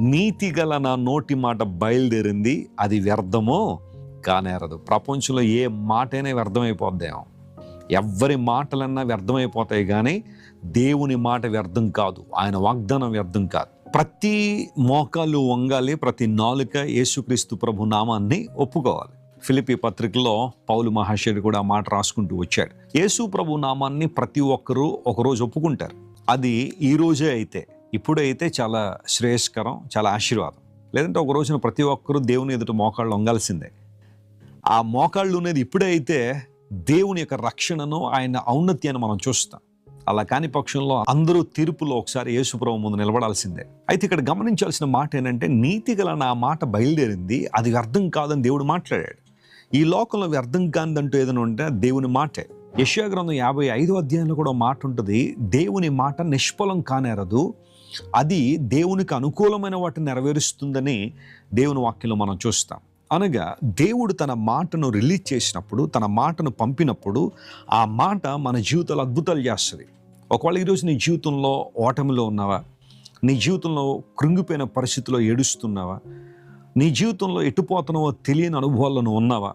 నీతిగల నా నోటి మాట బయలుదేరింది అది వ్యర్థమో కానేరదు. ప్రపంచంలో ఏ మాటైనా వ్యర్థమైపోద్దేమో. ఎవ్వరి మాటలన్నా వ్యర్థమైపోతాయి కానీ దేవుని మాట వ్యర్థం కాదు. ఆయన వాగ్దానం వ్యర్థం కాదు. ప్రతి మోకాలు వంగాలి ప్రతి నాలుక యేసుక్రీస్తు ప్రభు నామాన్ని ఒప్పుకోవాలి. ఫిలిపి పత్రికలో పౌలు మహాశయుడు కూడా మాట రాసుకుంటూ వచ్చాడు. యేసు ప్రభు నామాన్ని ప్రతి ఒక్కరూ ఒకరోజు ఒప్పుకుంటారు. అది ఈ రోజే అయితే. ఇప్పుడైతే చాలా శ్రేయస్కరం చాలా ఆశీర్వాదం. లేదంటే ఒక రోజున ప్రతి ఒక్కరూ దేవుని ఎదుట మోకాళ్ళు వంగాల్సిందే. ఆ మోకాళ్ళు అనేది ఇప్పుడే అయితే దేవుని యొక్క రక్షణను ఆయన ఔన్నత్యాన్ని మనం చూస్తాం. అలా కాని పక్షంలో అందరూ తీర్పులో ఒకసారి యేసుప్రభు ముందు నిలబడాల్సిందే. అయితే ఇక్కడ గమనించాల్సిన మాట ఏంటంటే నీతిగల నా మాట బయలుదేరింది అది అర్థం కాదని దేవుడు మాట్లాడాడు. ఈ లోకంలో వ్యర్థం కానిదంటూ ఏదైనా ఉంటే దేవుని మాటే. యెషయా గ్రంథం యాభై ఐదో అధ్యాయంలో కూడా మాట ఉంటుంది దేవుని మాట నిష్ఫలం కానేరదు అది దేవునికి అనుకూలమైన వాటిని నెరవేరుస్తుందని దేవుని వాక్యంలో మనం చూస్తాం. అనగా దేవుడు తన మాటను రిలీజ్ చేసినప్పుడు తన మాటను పంపినప్పుడు ఆ మాట మన జీవితాలు అద్భుతాలు చేస్తుంది. ఒకవేళ ఈరోజు నీ జీవితంలో ఓటమిలో ఉన్నావా? నీ జీవితంలో కృంగిపోయిన పరిస్థితిలో ఏడుస్తున్నావా? నీ జీవితంలో ఎటుపోతున్నావో తెలియని అనుభవాల్లో నువ్వు ఉన్నావా?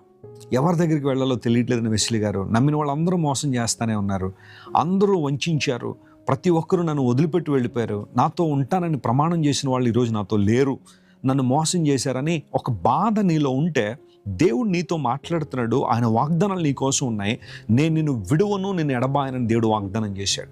ఎవరి దగ్గరికి వెళ్ళాలో తెలియట్లేదని వెస్లీ గారు నమ్మిన వాళ్ళందరూ మోసం చేస్తూనే ఉన్నారు. అందరూ వంచారు. ప్రతి ఒక్కరూ నన్ను వదిలిపెట్టి వెళ్ళిపోయారు. నాతో ఉంటానని ప్రమాణం చేసిన వాళ్ళు ఈరోజు నాతో లేరు. నన్ను మోసం చేశారని ఒక బాధ నీలో ఉంటే దేవుడు నీతో మాట్లాడుతున్నాడు. ఆయన వాగ్దానాలు నీ కోసం ఉన్నాయి. నేను నిన్ను విడువను నిన్ను ఎడబాయనని దేవుడు వాగ్దానం చేశాడు.